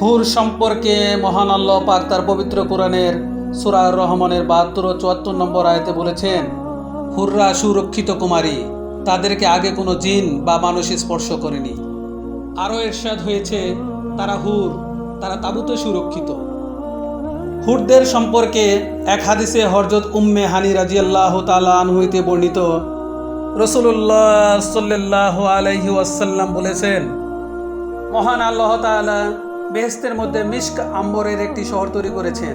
হুর সম্পর্কে মহান আল্লাহ পাক তার পবিত্র কোরআনের সুরার রহমানের বাহাত্তর ও চুয়াত্তর নম্বর আয়তে বলেছেন, হুররা সুরক্ষিত কুমারী, তাদেরকে আগে কোনো জিন বা মানুষ স্পর্শ করেনি। আরও এরশাদ হয়েছে, তারা হুর, তারা তাবুতে সুরক্ষিত। হুরদের সম্পর্কে এক হাদিসে হরজত উম্মে হানি রাজিয়াল্লাহ তালা হইতে বর্ণিত রসুল্লাহ সাল্লাহ আলহি ওয়াসাল্লাম বলেছেন, মহান আল্লাহ তাআলা বেহেস্তের মধ্যে মিস্ক আম্বরের একটি শহর তৈরি করেছেন,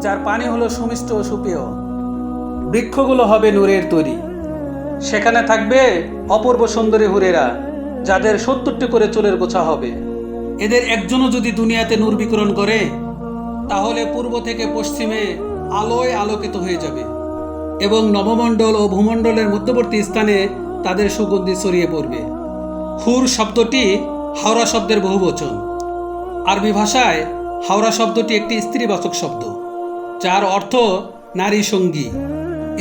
যার পানি হলো সুমিষ্ট ও সুপেয় বৃক্ষগুলো হবে নূরের তৈরি। সেখানে থাকবে অপূর্ব সুন্দরী হুরেরা, যাদের সত্তরটি করে চুলের গোছা হবে। এদের একজনও যদি দুনিয়াতে নূর বিকরণ করে, তাহলে পূর্ব থেকে পশ্চিমে আলোয় আলোকিত হয়ে যাবে এবং নবমণ্ডল ও ভূমণ্ডলের মধ্যবর্তী স্থানে তাদের সুগন্ধি ছড়িয়ে পড়বে। হুর শব্দটি হাওড়া শব্দের বহুবচন। আরবি ভাষায় হাওড়া শব্দটি একটি স্ত্রীবাচক শব্দ, যার অর্থ নারী সঙ্গী।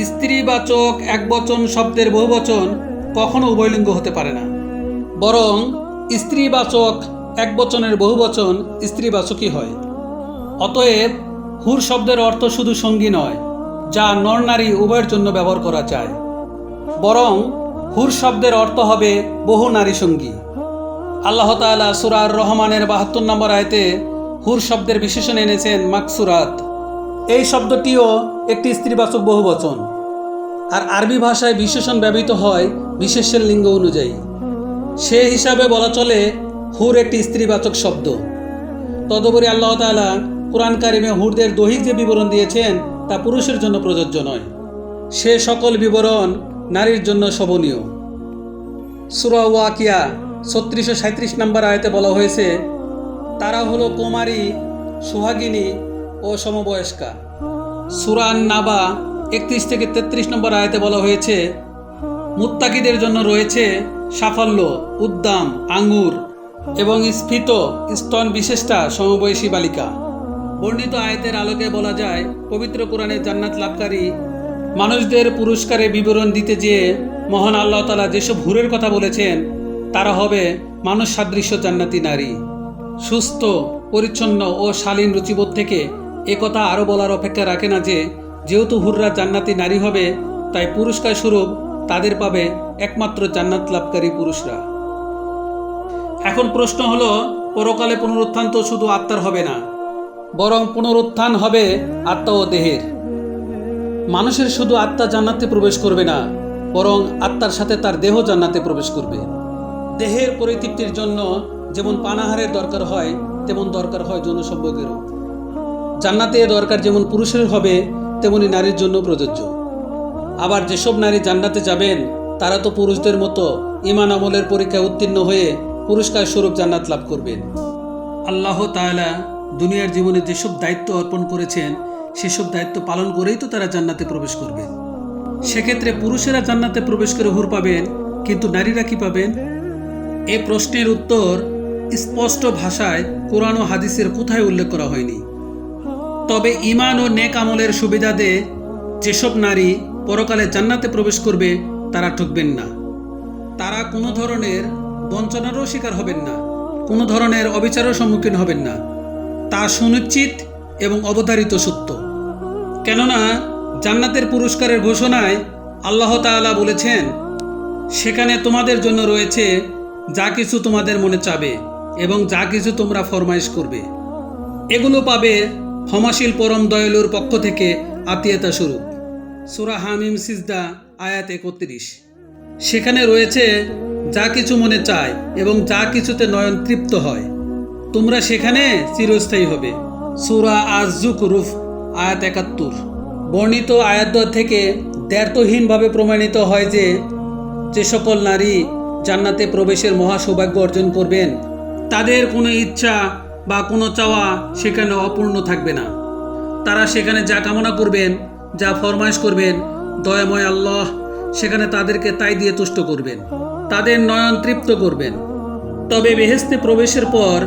স্ত্রীবাচক একবচন শব্দের বহুবচন কখনো উভয়লিঙ্গ হতে পারে না, বরং স্ত্রীবাচক একবচনের বহুবচন স্ত্রীবাচকই হয়। অতএব হুর শব্দের অর্থ শুধু সঙ্গী নয়, যা নর নারী উভয়ের জন্য ব্যবহার করা যায়, বরং হুর শব্দের অর্থ হবে বহু নারী সঙ্গী। আল্লাহ তালা সুরার রহমানের বাহাত্তর নম্বর আয়তে হুর শব্দের বিশেষণ এনেছেন মাকসুরাত। এই শব্দটিও একটি স্ত্রীবাচক বহুবচন। আর আরবি ভাষায় বিশেষণ ব্যবহৃত হয় বিশেষের লিঙ্গ অনুযায়ী। সে হিসাবে বলা চলে হুর একটি স্ত্রীবাচক শব্দ। তদুপরি আল্লাহ তাআলা কোরআন কারিমে হুরদের দৈহিক যে বিবরণ দিয়েছেন তা পুরুষের জন্য প্রযোজ্য নয়। সে সকল বিবরণ নারীর জন্য শোভনীয়। সুরা ওয়াকিয়া ছত্রিশশো সাঁত্রিশ নম্বর আয়তে বলা হয়েছে, তারা হলো কুমারী, সোহাগিনী ও সমবয়স্কা। সুরান নাবা একত্রিশ থেকে তেত্রিশ নম্বর আয়তে বলা হয়েছে, মুত্তাকিদের জন্য রয়েছে সাফল্য, উদ্দাম, আঙ্গুর এবং স্ফীত, স্তন বিশেষটা সমবয়সী বালিকা। বর্ণিত আয়তের আলোকে বলা যায়, পবিত্র কোরআনে জান্নাত লাভকারী মানুষদের পুরস্কারে বিবরণ দিতে যেয়ে মহান আল্লাহ তালা যেসব হুরের কথা বলেছেন তারা হবে মানুষ সাদৃশ্য জান্নাতি নারী। সুস্থ, পরিচ্ছন্ন ও শালীন রুচিবোধ থেকে একথা আরও বলার অপেক্ষা রাখে না যে, যেহেতু হুররা জান্নাতি নারী হবে, তাই পুরস্কার স্বরূপ তাদের পাবে একমাত্র জান্নাত লাভকারী পুরুষরা। এখন প্রশ্ন হলো, পরকালে পুনরুত্থান তো শুধু আত্মার হবে না, বরং পুনরুত্থান হবে আত্মা ও দেহের। মানুষের শুধু আত্মা জান্নাতে প্রবেশ করবে না, বরং আত্মার সাথে তার দেহ জান্নাতে প্রবেশ করবে। দেহের পরিতৃপ্তির জন্য যেমন পানাহারের দরকার হয়, তেমন দরকার হয় যৌনসম্ভোগেরও জান্নাতে এ দরকার যেমন পুরুষের হবে, তেমনি নারীর জন্য প্রযোজ্য। আবার যেসব নারী জান্নাতে যাবেন, তারা তো পুরুষদের মতো ইমান আমলের পরীক্ষায় উত্তীর্ণ হয়ে পুরস্কার স্বরূপ জান্নাত লাভ করবেন। আল্লাহ তাআলা দুনিয়ার জীবনে যেসব দায়িত্ব অর্পণ করেছেন, সেসব দায়িত্ব পালন করেই তো তারা জান্নাতে প্রবেশ করবেন। সেক্ষেত্রে পুরুষেরা জান্নাতে প্রবেশ করে হুর পাবেন, কিন্তু নারীরা কি পাবেন? এ প্রশ্নের উত্তর স্পষ্ট ভাষায় কোরআন ও হাদিসের কোথায় উল্লেখ করা হয়নি। তবে ইমান ও নেক আমলের সুবিধা দে যেসব নারী পরকালে জান্নাতে প্রবেশ করবে, তারা ঠকবেন না। তারা কোনো ধরনের বঞ্চনারও শিকার হবেন না, কোনো ধরনের অবিচারের সম্মুখীন হবেন না। তা সুনিশ্চিত এবং অবধারিত সত্য। কেননা জান্নাতের পুরস্কারের ঘোষণায় আল্লাহ তাআলা বলেছেন, সেখানে তোমাদের জন্য রয়েছে যা কিছু তোমাদের মনে চাবে এবং যা কিছু তোমরা ফরমাইশ করবে। এগুলো পাবে ক্ষমাশীল পরম দয়ালুর পক্ষ থেকে আত্মীয়তা স্বরূপ। সুরা হামিম সিজদা, আয়াত একত্রিশ। সেখানে রয়েছে, যা কিছু মনে চায় এবং যা কিছুতে নয়ন তৃপ্ত হয়, তোমরা সেখানে চিরস্থায়ী হবে। সুরা আজুক রুফ আয়াত একাত্তর। বর্ণিত আয়াত থেকে দ্ব্যর্থহীনভাবে প্রমাণিত হয় যে যে সকল নারী জান্নাতে প্রবেশের মহা সৌভাগ্য অর্জন করবেন। তাদের কোনো ইচ্ছা বা কোনো চাওয়া সেখানে অপূর্ণ থাকবে না। তারা সেখানে যা কামনা করবেন, যা ফরমাইশ করবেন, দয়াময় আল্লাহ সেখানে তাদেরকে তাই দিয়ে তুষ্ট করবেন। তাদের নয়ন তৃপ্ত করবেন। তবে বেহেস্তে প্রবেশের পর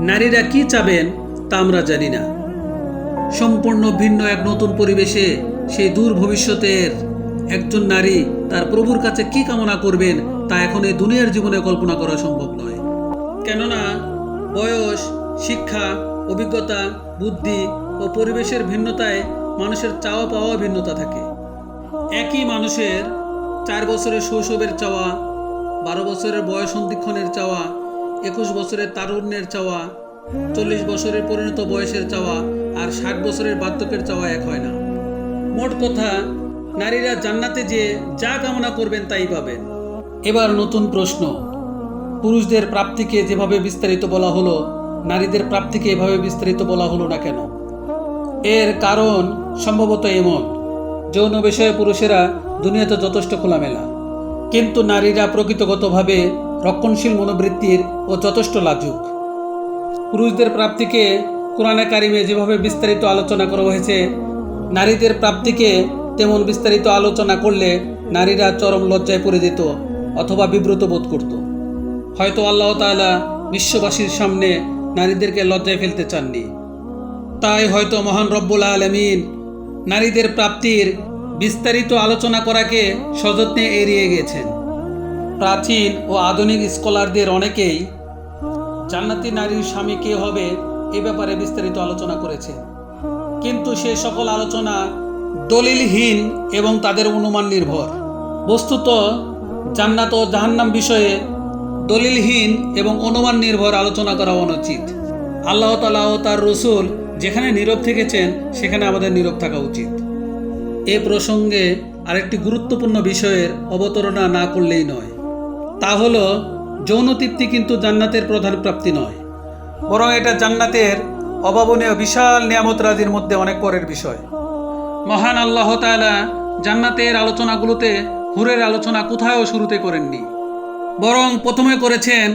নারীরা কি চাবেন তা আমরা জানি না। সম্পূর্ণ ভিন্ন এক নতুন পরিবেশে সেই দূর ভবিষ্যতের একজন নারী তার প্রভুর কাছে কি কামনা করবেন তা এখন এই দুনিয়ার জীবনে কল্পনা করা সম্ভব নয়। কেননা বয়স, শিক্ষা, অভিজ্ঞতা, বুদ্ধি ও পরিবেশের ভিন্নতায় মানুষের চাওয়া পাওয়া ভিন্নতা থাকে। একই মানুষের চার বছরের শৈশবের চাওয়া, বারো বছরের বয়স সন্ধিক্ষণের চাওয়া, একুশ বছরের তারুণ্যের চাওয়া, চল্লিশ বছরের পরিণত বয়সের চাওয়া আর ষাট বছরের বার্ধক্যের চাওয়া এক হয় না। মোট কথা, নারীরা জান্নাতে যে যা কামনা করবেন তাই পাবেন। এবার নতুন প্রশ্ন। পুরুষদের প্রাপ্তিকে যেভাবে বিস্তারিত বলা হলো, নারীদের প্রাপ্তিকে এভাবে বিস্তারিত বলা হলো না কেন? এর কারণ সম্ভবত এমন, যৌন বিষয়ে পুরুষেরা দুনিয়াতে যথেষ্ট খোলামেলা। কিন্তু নারীরা প্রকৃতগতভাবে রক্ষণশীল মনোবৃত্তির ও যথেষ্ট লাজুক। পুরুষদের প্রাপ্তিকে কোরআনে কারিমে যেভাবে বিস্তারিত আলোচনা করা হয়েছে, নারীদের প্রাপ্তিকে তেমন বিস্তারিত আলোচনা করলে নারীরা চরম লজ্জায় পড়ে যেত অথবা বিব্রত বোধ করত। হয়তো আল্লাহ তাআলা বিশ্ববাসীর সামনে নারীদেরকে লজ্জায় ফেলতে চাননি। তাই হয়তো মহান রব্বুল আলমিন নারীদের প্রাপ্তির বিস্তারিত আলোচনা করাকে সযত্নে এড়িয়ে গেছেন। প্রাচীন ও আধুনিক স্কলারদের অনেকেই জান্নাতি নারীর স্বামী কে হবে এ ব্যাপারে বিস্তারিত আলোচনা করেছে কিন্তু সে সকল আলোচনা দলিলহীন এবং তাদের অনুমান নির্ভর। বস্তুত জান্নাত ও জাহান্নাম বিষয়ে দলিলহীন এবং অনুমান নির্ভর আলোচনা করা অনুচিত। আল্লাহ তালা ও তার রসুল যেখানে নীরব থেকেছেন, সেখানে আমাদের নীরব থাকা উচিত। এ প্রসঙ্গে আরেকটি গুরুত্বপূর্ণ বিষয়ের অবতারণা না করলেই নয়। তা হল, যৌন তৃপ্তি কিন্তু জান্নাতের প্রধান প্রাপ্তি নয়। বরং এটা জান্নাতের অভাবনীয় বিশাল নিয়ামত রাজির মধ্যে অনেক পরের বিষয়। মহান আল্লাহ তাআলা জান্নাতের আলোচনাগুলোতে হুরের আলোচনা কোথাও শুরুতে করেননি। বরং প্রথমে করেছেন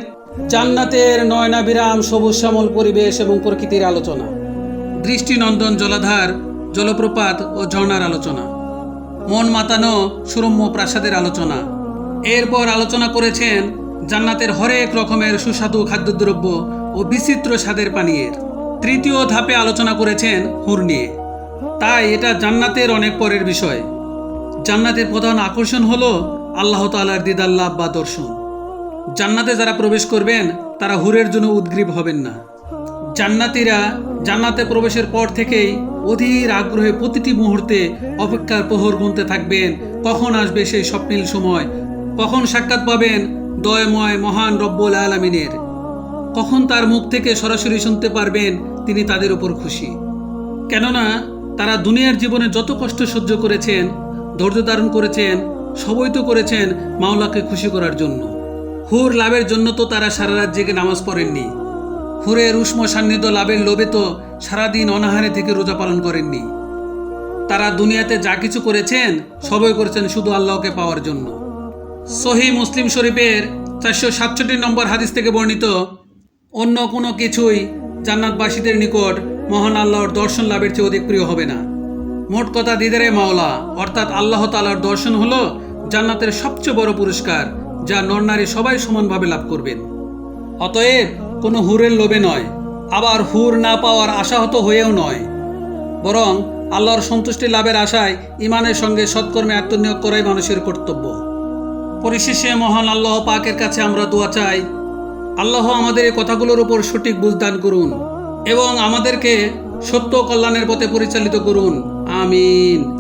জান্নাতের নয়নাবিরাম সবুজ শ্যামল পরিবেশ এবং প্রকৃতির আলোচনা, দৃষ্টিনন্দন জলাধার, জলপ্রপাত ও ঝর্ণার আলোচনা, মন মাতানো সুরম্য প্রাসাদের আলোচনা। এরপর আলোচনা করেছেন জান্নাতের হরেক রকমের সুস্বাদু খাদ্যদ্রব্য ও বিচিত্র স্বাদের পানীয়ের। তৃতীয় ধাপে আলোচনা করেছেন হুর নিয়ে। তাই এটা জান্নাতের অনেক পরের বিষয়। জান্নাতের প্রধান আকর্ষণ হলো আল্লাহ তালার দিদার লাভ বা দর্শন। জান্নাতে যারা প্রবেশ করবেন, তারা হুরের জন্য উদ্গ্রীব হবেন না। জান্নাতীরা জান্নাতে প্রবেশের পর থেকেই অধীর আগ্রহে প্রতিটি মুহূর্তে অপেক্ষার প্রহর গুনতে থাকবেন। কখন আসবে সেই স্বপ্নীল সময়? কখন সাক্ষাৎ পাবেন দয়ময় মহান রব্বুল আলমিনের? কখন তার মুখ থেকে সরাসরি শুনতে পারবেন তিনি তাদের উপর খুশি। কেননা তারা দুনিয়ার জীবনে যত কষ্ট সহ্য করেছেন ধৈর্য ধারণ করেছেন সবই তো করেছেন মাওলাকে খুশি করার জন্য। হুর লাভের জন্য তো তারা সারা রাত জেগে নামাজ পড়েননি। হুরের উষ্ম সান্নিধ্য লাভের লোভে তো সারাদিন অনাহারে থেকে রোজা পালন করেননি। তারা দুনিয়াতে যা কিছু করেছেন, সবই করেছেন শুধু আল্লাহকে পাওয়ার জন্য। সহি মুসলিম শরীফের চারশো সাতষট্টি নম্বর হাদিস থেকে বর্ণিত, অন্য কোনো কিছুই জান্নাতবাসীদের নিকট মহান আল্লাহর দর্শন লাভের চেয়ে অধিক প্রিয় হবে না। মোট কথা দিদারে মাওলা, অর্থাৎ আল্লাহ তালার দর্শন হলো জান্নাতের সবচেয়ে বড় পুরস্কার, যা নরনারী সবাই সমানভাবে লাভ করবেন। অতএব কোনো হুরের লোভে নয়, আবার হুর না পাওয়ার আশাহত হয়েও নয়। বরং আল্লাহর সন্তুষ্টি লাভের আশায় ইমানের সঙ্গে সৎকর্মে আত্মনিয়োগ করাই মানুষের কর্তব্য। পরিশেষে মহান আল্লাহ পাকের কাছে আমরা দোয়া চাই, আল্লাহ আমাদের এই কথাগুলোর উপর সঠিক বুঝদান করুন এবং আমাদেরকে সত্য কল্যাণের পথে পরিচালিত করুন। আমিন